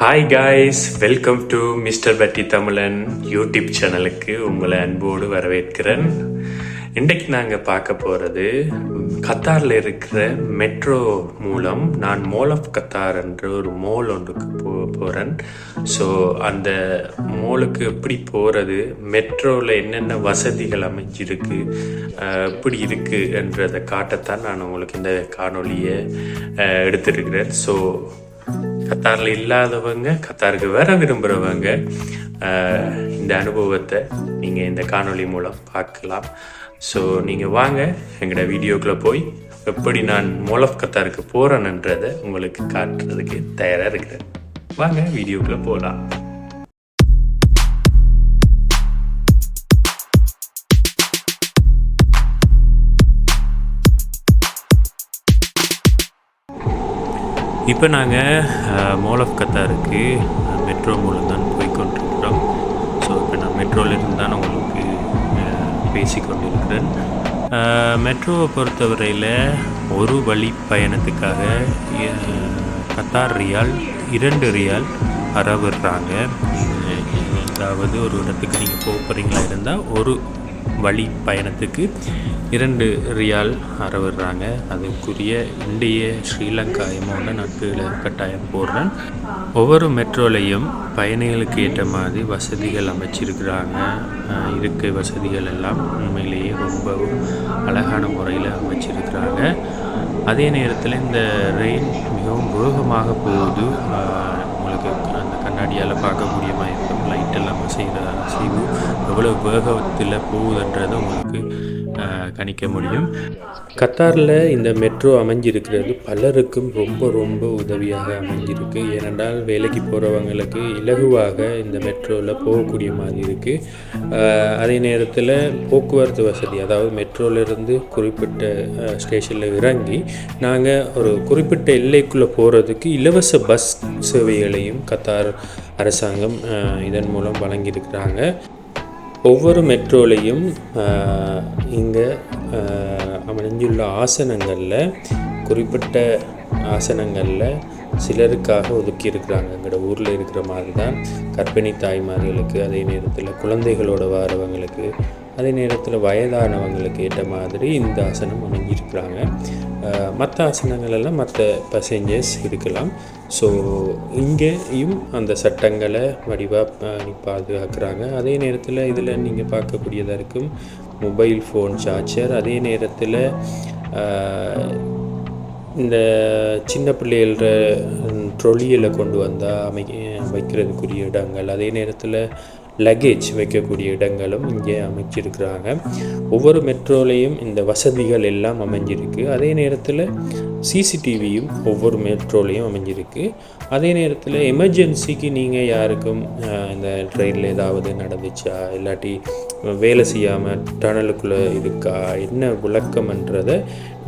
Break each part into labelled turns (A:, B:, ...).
A: Hi guys welcome to mister Patti Tamilan YouTube சேனலுக்கு உங்களை அன்போடு வரவேற்கிறேன். இன்றைக்கு நாங்கள் பார்க்க போகிறது கத்தாரில் இருக்கிற மெட்ரோ மூலம் நான் மோல் ஆஃப் கத்தார் என்ற ஒரு மோல் ஒன்றுக்கு போ போகிறேன் ஸோ அந்த மோலுக்கு எப்படி போகிறது மெட்ரோவில் என்னென்ன வசதிகள் அமைஞ்சிருக்கு எப்படி இருக்குது என்றதை காட்டத்தான் நான் உங்களுக்கு இந்த காணொலியை எடுத்துருக்கிறேன் எடுத்திருக்கிறேன். ஸோ கத்தாரில் இல்லாதவங்க கத்தாருக்கு வர விரும்புகிறவங்க இந்த அனுபவத்தை நீங்கள் இந்த காணொளி மூலம் பார்க்கலாம். ஸோ நீங்கள் வாங்க எங்களோட வீடியோக்குள்ளே போய் எப்படி நான் மோல் கத்தாருக்கு போகிறேன்ன்றதை உங்களுக்கு காட்டுறதுக்கு தயாராக இருக்கிறேன். வாங்க வீடியோக்குள்ளே போகலாம் இப்போ நாங்கள் மால் ஆஃப் கத்தாருக்கு மெட்ரோ மூலம் தான் போய்கொண்டிருக்கிறோம் ஸோ இப்போ நான் மெட்ரோலேருந்து தான் உங்களுக்கு பேசிக்கொண்டிருக்கிறேன். மெட்ரோவை பொறுத்தவரையில் ஒரு வழி பயணத்துக்காக கத்தார் ரியால் இரண்டு ரியால் அறவிடுறாங்க அதாவது ஒரு இடத்துக்கு நீங்கள் போகிறீங்களா இருந்தால் ஒரு வழி பயணத்துக்கு இரண்டு ரியால் அறவிடுறாங்க. அதுக்குரிய இந்திய ஸ்ரீலங்கா எமௌண்ட்டை நான் கீழே கட்டாயம் போடுறேன். ஒவ்வொரு மெட்ரோலையும் பயணிகளுக்கு ஏற்ற மாதிரி வசதிகள் அமைச்சிருக்கிறாங்க. இருக்கை வசதிகள் எல்லாம் உண்மையிலேயே ரொம்பவும் அழகான முறையில் அமைச்சிருக்கிறாங்க. அதே நேரத்தில் இந்த ரெயின் மிகவும் வேகமாக போகுது. உங்களுக்கு அந்த கண்ணாடியால் பார்க்கக்கூடிய மாதிரி செய்வோம் லைட் எவ்வளோ வேகத்தில் போகுதுன்றதை உங்களுக்கு கணிக்க முடியும். கத்தாரில் இந்த மெட்ரோ அமைஞ்சிருக்கிறது பலருக்கும் ரொம்ப ரொம்ப உதவியாக அமைஞ்சிருக்கு. ஏனென்றால் வேலைக்கு போகிறவங்களுக்கு இலகுவாக இந்த மெட்ரோவில் போகக்கூடிய மாதிரி இருக்குது அதே நேரத்தில் போக்குவரத்து வசதி அதாவது மெட்ரோலேருந்து குறிப்பிட்ட ஸ்டேஷனில் இறங்கி நாங்கள் ஒரு குறிப்பிட்ட எல்லைக்குள்ளே போகிறதுக்கு இலவச பஸ் சேவைகளையும் கத்தார் அரசாங்கம் இதன் மூலம் வழங்கியிருக்கிறாங்க. ஒவ்வொரு மெட்ரோலையும் இங்கே அமைஞ்சுள்ள ஆசனங்களில் குறிப்பிட்ட ஆசனங்களில் சிலருக்காக ஒதுக்கி இருக்கிறாங்க எங்களோட ஊரில் இருக்கிற மாதிரி தான் கர்ப்பிணி தாய்மார்களுக்கு அதே நேரத்தில் குழந்தைகளோட வரவங்களுக்கு அதே நேரத்தில் வயதானவங்களுக்கு ஏற்ற மாதிரி இந்த ஆசனம் அமைஞ்சிருக்கிறாங்க. மற்ற ஆசனங்கள் எல்லாம் மற்ற பசேஞ்சர்ஸ் இருக்கலாம். ஸோ இங்கேயும் அந்த சட்டங்களை வடிவாக பாதுகாக்கிறாங்க. அதே நேரத்தில் இதில் நீங்கள் பார்க்கக்கூடியதாக இருக்கும் மொபைல் ஃபோன் சார்ஜர் அதே நேரத்தில் இந்த சின்ன பிள்ளைகள ட்ரொலியில் கொண்டு வந்தால் அமை வைக்கிறதுக்குரிய இடங்கள். அதே நேரத்தில் லக்கேஜ் வைக்கக்கூடிய இடங்களும் இங்கே அமைச்சிருக்கிறாங்க. ஒவ்வொரு மெட்ரோலையும் இந்த வசதிகள் எல்லாம் அமைஞ்சிருக்கு. அதே நேரத்தில் சிசிடிவியும் ஒவ்வொரு மெட்ரோலையும் அமைஞ்சிருக்கு. அதே நேரத்தில் எமர்ஜென்சிக்கு நீங்கள் யாருக்கும் இந்த ட்ரெயினில் ஏதாவது நடந்துச்சா? இல்லாட்டி வேலை செய்யாமல் டனலுக்குள்ளே இருக்கா? என்ன விளக்கம்ன்றதை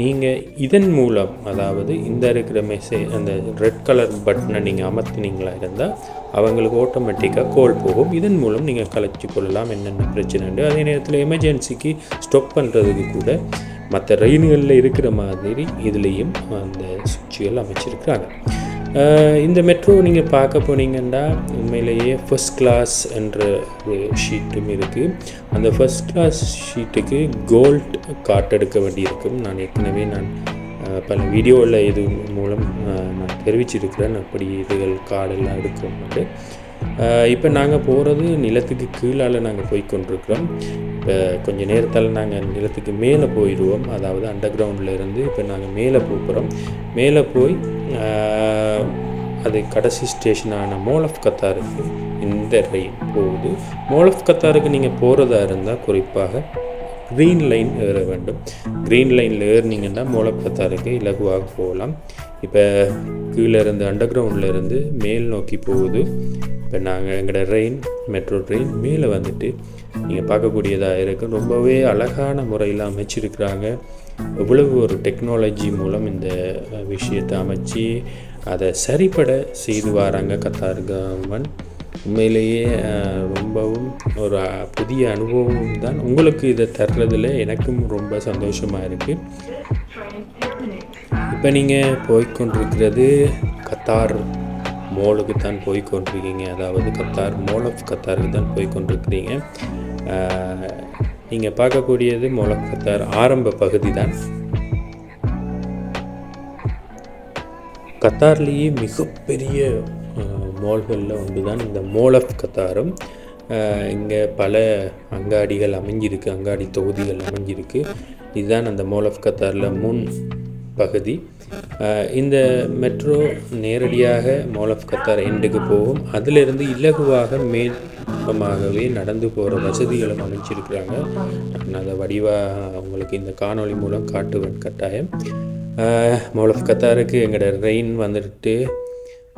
A: நீங்கள் இதன் மூலம் அதாவது இந்த இருக்கிற மெசேஜ் அந்த ரெட் கலர் பட்டனை நீங்கள் அமர்த்தினீங்களா இருந்தால் அவங்களுக்கு ஆட்டோமேட்டிக்காக கோல் போகும். இதன் மூலம் நீங்கள் கலைச்சி கொள்ளலாம். என்னென்ன பிரச்சனைண்டு அதே நேரத்தில் எமர்ஜென்சிக்கு ஸ்டாப் பண்ணுறதுக்கு கூட மற்ற ரயில்களில் இருக்கிற மாதிரி இதுலேயும் அந்த சுவிட்சுகள் அமைச்சிருக்கிறாங்க. இந்த மெட்ரோ நீங்கள் பார்க்க போனீங்கன்னா உண்மையிலேயே ஃபர்ஸ்ட் கிளாஸ் என்ற ஒரு ஷீட்டும் இருக்குது அந்த ஃபர்ஸ்ட் கிளாஸ் ஷீட்டுக்கு கோல்ட் கார்ட் எடுக்க வேண்டியிருக்கும். நான் ஏற்கனவே நான் பல வீடியோவில் இது மூலம் நான் தெரிவிச்சிருக்கிறேன். அப்படி இதுகள் கார்டெல்லாம் எடுக்கும்போது இப்போ நாங்கள் போகிறது நிலத்துக்கு கீழால் நாங்கள் போய் கொண்டிருக்கிறோம். இப்போ கொஞ்சம் நேரத்தால் நாங்கள் நிலத்துக்கு மேலே போயிடுவோம். அதாவது அண்டர் கிரவுண்டில் இருந்து இப்போ நாங்கள் மேலே போகிறோம் மேலே போய் அது கடைசி ஸ்டேஷனான மோல் ஆஃப் கத்தாருக்கு இந்த ரயில் போகுது. மோல் ஆஃப் கத்தாருக்கு நீங்கள் போகிறதா இருந்தால் குறிப்பாக க்ரீன் லைன் ஏற வேண்டும். க்ரீன் லைனில் ஏறினீங்கன்னா மூலப்பத்தாருக்கு இலகுவாக போகலாம். இப்போ கீழே இருந்து அண்டர் கிரவுண்டில் இருந்து மேல் நோக்கி போகுது. இப்போ நாங்கள் எங்களோட ரெயின் மெட்ரோ ட்ரெயின் மேலே வந்துட்டு நீங்கள் பார்க்கக்கூடியதாக இருக்கும் ரொம்பவே அழகான முறையில் அமைச்சிருக்கிறாங்க. எவ்வளவு ஒரு டெக்னாலஜி மூலம் இந்த விஷயத்தை அமைச்சு அதை சரிப்பட செய்து வராங்க கத்தார் கவர்மெண்ட். உண்மையிலேயே ரொம்பவும் ஒரு புதிய அனுபவம் தான். உங்களுக்கு இதை தர்றதில் எனக்கும் ரொம்ப சந்தோஷமாக இருக்குது இப்போ நீங்கள் போய்க்கொண்டிருக்கிறது கத்தார் மோலுக்கு தான் போய்கொண்டிருக்கீங்க அதாவது கத்தார் மோல் ஆஃப் கத்தாருக்கு தான் போய்கொண்டிருக்கிறீங்க நீங்கள் பார்க்கக்கூடியது மோல் ஆஃப் கத்தார் ஆரம்ப பகுதி தான். கத்தார்லேயே மிகப்பெரிய மால்களில் ஒன்று தான் இந்த மோல் ஆஃப் கத்தாரும் இங்கே பல அங்காடிகள் அமைஞ்சிருக்கு அங்காடி தொகுதிகள் அமைஞ்சிருக்கு. இதுதான் அந்த மோல் ஆஃப் கத்தாரில் முன் பகுதி. இந்த மெட்ரோ நேரடியாக மால் ஆஃப் கத்தார் எண்டுக்கு போகும். அதிலிருந்து இலகுவாக மேல்பமாகவே நடந்து போகிற வசதிகளும் அமைச்சிருக்கிறாங்க. நான் அதை வடிவாக உங்களுக்கு இந்த காணொளி மூலம் காட்டுவேன் கட்டாயம். மால் ஆஃப் கத்தாருக்கு எங்களோட ரெயின் வந்துட்டு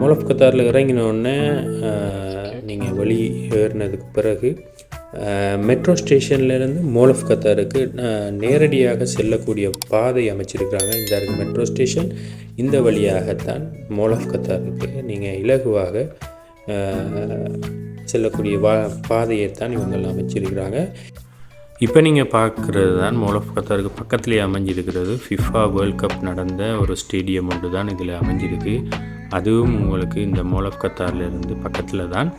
A: மொலப் கத்தாரில் இறங்கினோடனே நீங்கள் வழி ஏறினதுக்கு பிறகு மெட்ரோ ஸ்டேஷன்லேருந்து மோலஃப் கத்தாருக்கு நேரடியாக செல்லக்கூடிய பாதை அமைச்சிருக்கிறாங்க. இந்த மெட்ரோ ஸ்டேஷன் இந்த வழியாகத்தான் மோலஃப் கத்தாருக்கு நீங்கள் இலகுவாக செல்லக்கூடிய வா பாதையைத்தான் இவங்கள் அமைச்சிருக்கிறாங்க. இப்போ நீங்கள் பார்க்குறது தான் மோலஃப் கத்தாருக்கு பக்கத்துலேயே அமைஞ்சிருக்கிறது. ஃபிஃபா வேர்ல்ட் கப் நடந்த ஒரு ஸ்டேடியம் ஒன்று தான் இதில் அமைஞ்சிருக்கு. அதுவும் உங்களுக்கு இந்த மோல் பக்கத்தில் தான்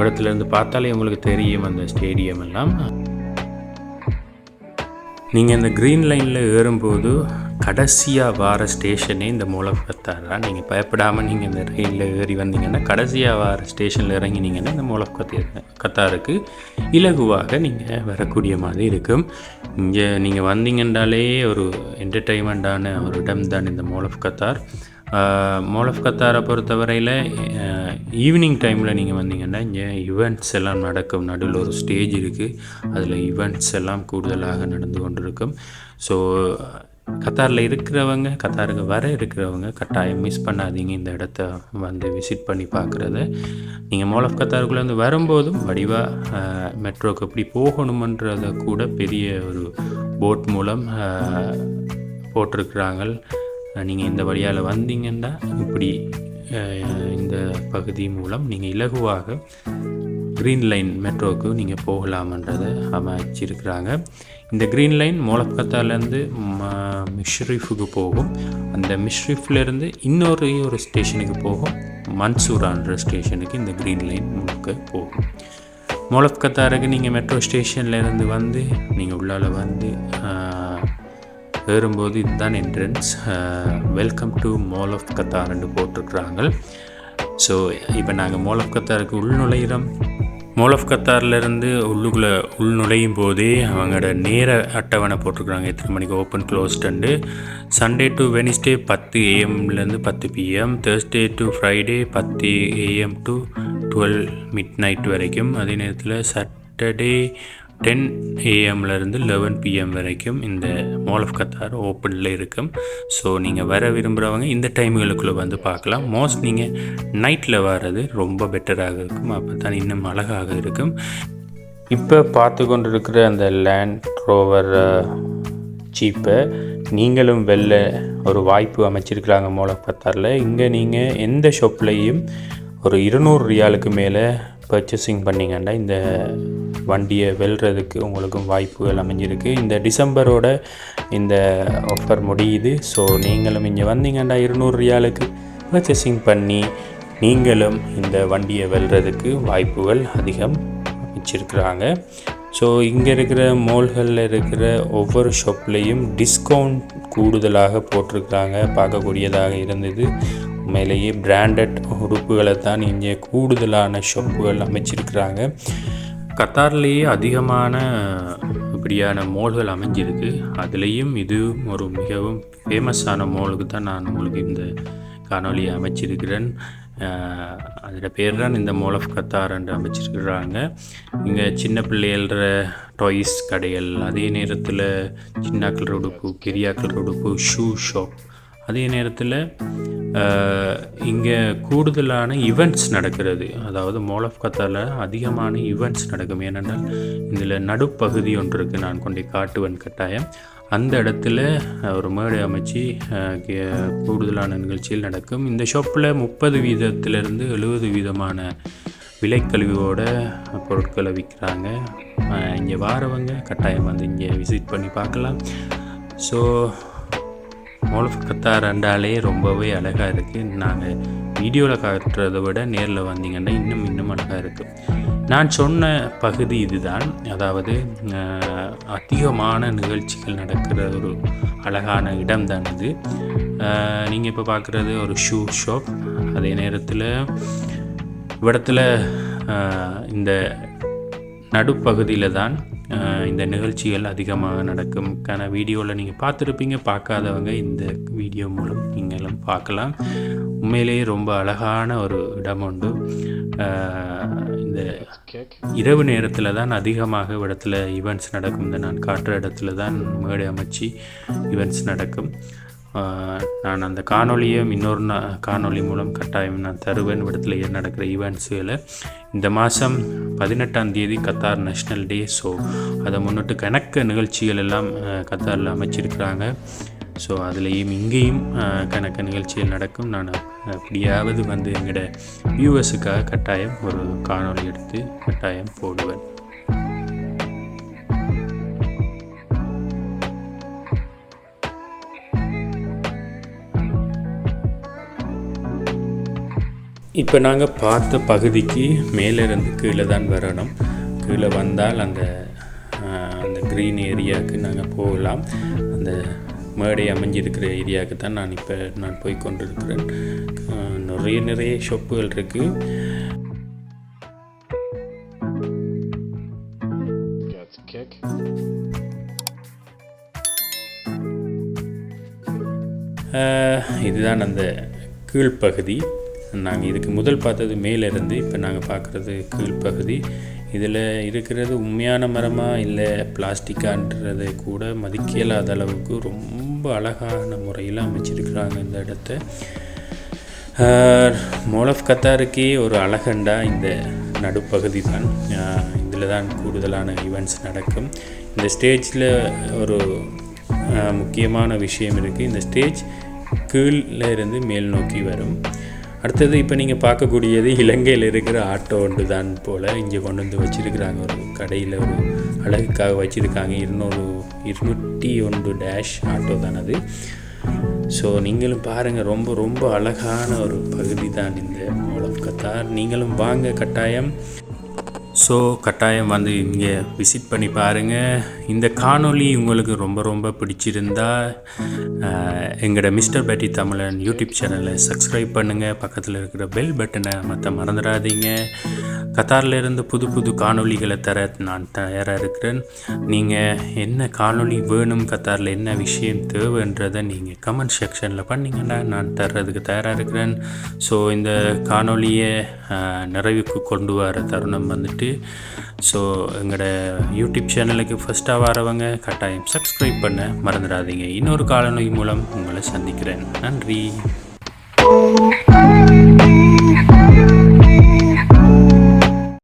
A: இடத்துலேருந்து பார்த்தாலே உங்களுக்கு தெரியும் அந்த ஸ்டேடியம் எல்லாம். நீங்கள் இந்த க்ரீன் லைனில் ஏறும்போது கடைசியாக வார ஸ்டேஷனே இந்த மூலக்கத்தார்? தான் நீங்கள் பயப்படாமல் நீங்கள் இந்த ரயிலில் ஏறி வந்தீங்கன்னா கடைசியாக வார ஸ்டேஷனில் இறங்கினீங்கன்னா இந்த மூலக்கத்தி கத்தாருக்கு இலகுவாக நீங்கள் வரக்கூடிய மாதிரி இருக்கும். இங்கே நீங்கள் வந்தீங்கன்றாலே ஒரு என்டர்டெயின்மெண்ட்டான ஒரு இடம் தான் இந்த மோல் ஆஃப் கத்தாரை பொறுத்தவரையில் ஈவினிங் டைமில் நீங்கள் வந்தீங்கன்னா இங்கே ஈவெண்ட்ஸ் எல்லாம் நடக்கும். நடுவில் ஒரு ஸ்டேஜ் இருக்குது அதில் ஈவெண்ட்ஸ் எல்லாம் கூடுதலாக நடந்து கொண்டிருக்கும். ஸோ கத்தாரில் இருக்கிறவங்க கத்தாருக்கு வர இருக்கிறவங்க கட்டாயம் மிஸ் பண்ணாதீங்க. இந்த இடத்த வந்து விசிட் பண்ணி பார்க்குறத நீங்கள் மால் ஆஃப் கத்தாருக்குள்ளே வந்து வரும்போதும் வடிவாக மெட்ரோக்கு எப்படி போகணுமன்றதை கூட பெரிய ஒரு போட் மூலம் போட்டிருக்கிறாங்க. நீங்கள் இந்த வழியால் வந்தீங்கன்னா இப்படி இந்த பகுதி மூலம் நீங்கள் இலகுவாக க்ரீன் லைன் மெட்ரோவுக்கு நீங்கள் போகலாமன்றதை அமைச்சிருக்கிறாங்க. இந்த க்ரீன் லைன் மோலக்கத்தாலேருந்து மிஷ்ரிஃபுக்கு போகும். அந்த மிஷ்ரிஃப்லேருந்து இன்னொரு ஒரு ஸ்டேஷனுக்கு போகும். மன்சூரான்ற ஸ்டேஷனுக்கு இந்த க்ரீன் லைன் முழுக்க போகும். மோலப்கத்தாருக்கு நீங்கள் மெட்ரோ ஸ்டேஷன்லேருந்து வந்து நீங்கள் உள்ளால வந்து ஏறும்போது இதுதான் entrance welcome to mall of கத்தார்னு போட்டிருக்கிறாங்க ஸோ இப்போ நாங்கள் மால் ஆஃப் கத்தாருக்கு உள் நுழையிறோம். மால் ஆஃப் கத்தார்லேருந்து உள்ளுக்குள்ளே உள் நுழையும் போதே அவங்களோட நேர அட்டவணை போட்டிருக்கிறாங்க. எத்தனை மணிக்கு ஓப்பன் க்ளோஸ்டண்டு சண்டே டு வெனிஸ்டே பத்து ஏஎம்லேருந்து பத்து பிஎம் தேர்ஸ்டே டு ஃப்ரைடே பத்து AM to twelve midnight வரைக்கும். அதே நேரத்தில் சாட்டர்டே டென் ஏஎம்லேருந்து லெவன் பிஎம் வரைக்கும் இந்த மால் ஆஃப் கத்தார் ஓப்பனில் இருக்கும். ஸோ நீங்கள் வர விரும்புகிறவங்க இந்த டைம்களுக்குள்ளே வந்து பார்க்கலாம். மோஸ்ட் நீங்கள் நைட்டில் வர்றது ரொம்ப பெட்டராக இருக்கும். அப்போ தான் இன்னும் அழகாக இருக்கும். இப்போ பார்த்து கொண்டு இருக்கிற அந்த லேண்ட் ரோவர் சீப்பை நீங்களும் வெளில ஒரு வாய்ப்பு அமைச்சிருக்கிறாங்க மூலப்பத்தாரில் இங்கே நீங்கள் எந்த ஷாப்லேயும் ஒரு இருநூறு ரியாலுக்கு மேலே பர்ச்சேசிங் பண்ணிங்கன்னா இந்த வண்டியை வெல்றதுக்கு உங்களுக்கும் வாய்ப்புகள் அமைஞ்சிருக்கு. இந்த டிசம்பரோட இந்த ஆஃபர் முடியுது. ஸோ நீங்களும் இங்கே வந்தீங்கன்னா இருநூறு ரியாலுக்கு பர்ச்சேசிங் பண்ணி நீங்களும் இந்த வண்டியை வெல்றதுக்கு வாய்ப்புகள் அதிகம் வச்சுருக்குறாங்க ஸோ இங்கே இருக்கிற மால்களில் இருக்கிற ஒவ்வொரு ஷாப்லேயும் டிஸ்கவுண்ட் கூடுதலாக போட்டிருக்கிறாங்க. பார்க்கக்கூடியதாக இருந்தது. உண்மையிலேயே பிராண்டட் உறுப்புகளை தான் இங்கே கூடுதலான ஷாப்புகள் அமைச்சிருக்கிறாங்க. கத்தார்லேயே அதிகமான இப்படியான மோல்கள் அமைஞ்சிருக்கு. அதுலேயும் இது ஒரு மிகவும் ஃபேமஸான மோலுக்கு தான் நான் உங்களுக்கு இந்த காணொலியை அமைச்சிருக்கிறேன். அதோட பேர் தான் இந்த மோல் ஆஃப் கத்தார் என்று அமைச்சிருக்கிறாங்க. இங்கே சின்ன பிள்ளைகள டாய்ஸ் கடைகள் அதே நேரத்தில் சின்னாக்கள் உடுப்பு பெரியாக்கள் உடுப்பு ஷூ ஷாப் அதே நேரத்தில் இங்கே கூடுதலான ஈவெண்ட்ஸ் நடக்கிறது. அதாவது மோல் ஆஃப் கத்தாவில் அதிகமான ஈவெண்ட்ஸ் நடக்கும். ஏனென்றால் இதில் நடுப்பகுதி ஒன்று இருக்குது நான் கொண்டே காட்டுவன் கட்டாயம். அந்த இடத்துல ஒரு மேடை அமைச்சு கே- கூடுதலான நிகழ்ச்சியில் நடக்கும். இந்த ஷாப்பில் முப்பது வீதத்திலிருந்து எழுபது வீதமான விலைக்கழிவோட பொருட்களை விற்கிறாங்க. இங்கே வாரவங்க கட்டாயம் வந்து இங்கே விசிட் பண்ணி பார்க்கலாம். ஸோ மோல் ஆஃப் கத்தார் ரெண்டாலே ரொம்பவே அழகாக இருக்குது நாங்கள் வீடியோவில் காட்டுறதை விட நேரில் வந்தீங்கன்னா இன்னும் இன்னும் அழகாக இருக்குது நான் சொன்ன பகுதி இதுதான். அதாவது அதிகமான நிகழ்ச்சிகள் நடக்கிற ஒரு அழகான இடம் தான் இது நீங்கள் இப்போ பார்க்குறது ஒரு ஷூ ஷாப் அதே நேரத்தில் இவ்விடத்தில் இந்த நடுப்பகுதியில் தான் இந்த நிகழ்ச்சிகள் அதிகமாக நடக்கும். கான வீடியோவில் நீங்கள் பார்த்துருப்பீங்க. பார்க்காதவங்க இந்த வீடியோ மூலம் நீங்களும் பார்க்கலாம். உண்மையிலேயே ரொம்ப அழகான ஒரு இடம் உண்டு. இந்த இரவு நேரத்தில் தான் அதிகமாக இடத்துல ஈவெண்ட்ஸ் நடக்கும். இந்த நான் காட்டுற இடத்துல தான் மேடை அமைச்சு ஈவெண்ட்ஸ் நடக்கும். நான் அந்த காணொலியும் இன்னொரு காணொலி காணொளி மூலம் கட்டாயம் நான் தருவேன். இடத்துல ஏன் நடக்கிற ஈவெண்ட்ஸுகளை இந்த மாதம் பதினெட்டாம் தேதி கத்தார் நேஷ்னல் டே ஸோ அதை முன்னிட்டு கணக்க நிகழ்ச்சிகள் எல்லாம் கத்தாரில் அமைச்சிருக்கிறாங்க. ஸோ அதுலேயும் இங்கேயும் கணக்கு கணக்க நிகழ்ச்சிகள் நடக்கும். நான் எப்படியாவது வந்து எங்களோட வியூவர்ஸுக்காக கட்டாயம் ஒரு காணொளி எடுத்து கட்டாயம் போடுவேன். இப்போ நாங்கள் பார்த்த பகுதிக்கு மேலேருந்து கீழே தான் வரணும். கீழே வந்தால் அந்த அந்த க்ரீன் ஏரியாவுக்கு நாங்கள் போகலாம். அந்த மேடை அமைஞ்சிருக்கிற ஏரியாவுக்கு தான் நான் இப்போ நான் போய் கொண்டிருக்கிறேன். நிறைய நிறைய ஷாப்புகள் இருக்குது இதுதான் அந்த கீழ்ப்பகுதி. நாங்கள் இதுக்கு முதல் பார்த்தது மேலேருந்து. இப்போ நாங்கள் பார்க்குறது கீழ்ப்பகுதி. இதில் இருக்கிறது உண்மையான மரமாக இல்லை பிளாஸ்டிக்கான்றது கூட மதிக்கலாத அளவுக்கு ரொம்ப அழகான முறையில் அமைச்சிருக்கிறாங்க இந்த இடத்த. மோலஃப் கத்தாருக்கே ஒரு அழகண்டா இந்த நடுப்பகுதி தான். இதில் தான் கூடுதலான ஈவெண்ட்ஸ் நடக்கும். இந்த ஸ்டேஜில் ஒரு முக்கியமான விஷயம் இருக்குது இந்த ஸ்டேஜ் கீழே இருந்து மேல் நோக்கி வரும். அடுத்தது இப்போ நீங்கள் பார்க்கக்கூடியது இலங்கையில் இருக்கிற ஆட்டோ ஒன்று தான் போல். இங்கே கொண்டு வந்து வச்சுருக்கிறாங்க. ஒரு கடையில் ஒரு அழகுக்காக வச்சுருக்காங்க. இருநூறு இருநூற்றி ஒன்று டேஷ் ஆட்டோ தான் அது. ஸோ நீங்களும் பாருங்கள் ரொம்ப ரொம்ப அழகான ஒரு பகுதி தான் இந்த மூலம் கத்தார் நீங்களும் வாங்க கட்டாயம். ஸோ கட்டாயம் வந்து இங்கே விசிட் பண்ணி பாருங்கள் இந்த காணொளி உங்களுக்கு ரொம்ப ரொம்ப பிடிச்சிருந்தா எங்களோட மிஸ்டர் பேட்டி தமிழன் யூடியூப் சேனலை சப்ஸ்கிரைப் பண்ணுங்கள் பக்கத்தில் இருக்கிற பெல் பட்டனை மற்ற மறந்துடாதீங்க. கத்தாரில் இருந்து புது புது காணொளிகளை தர நான் தயாராக இருக்கிறேன் நீங்கள் என்ன காணொளி வேணும் கத்தாரில் என்ன விஷயம் தேவைன்றதை நீங்கள் கமெண்ட் செக்ஷனில் பண்ணிங்கன்னா நான் தர்றதுக்கு தயாராக இருக்கிறேன் ஸோ இந்த காணொளியை நிறைவுக்கு கொண்டு வர தருணம் வந்துட்டு ஸோ எங்களோட யூடியூப் சேனலுக்கு ஃபஸ்ட்டாக வரவங்க கட்டாயம் சப்ஸ்கிரைப் பண்ண மறந்துடாதீங்க. இன்னொரு காணொளி மூலம் உங்களை சந்திக்கிறேன். நன்றி.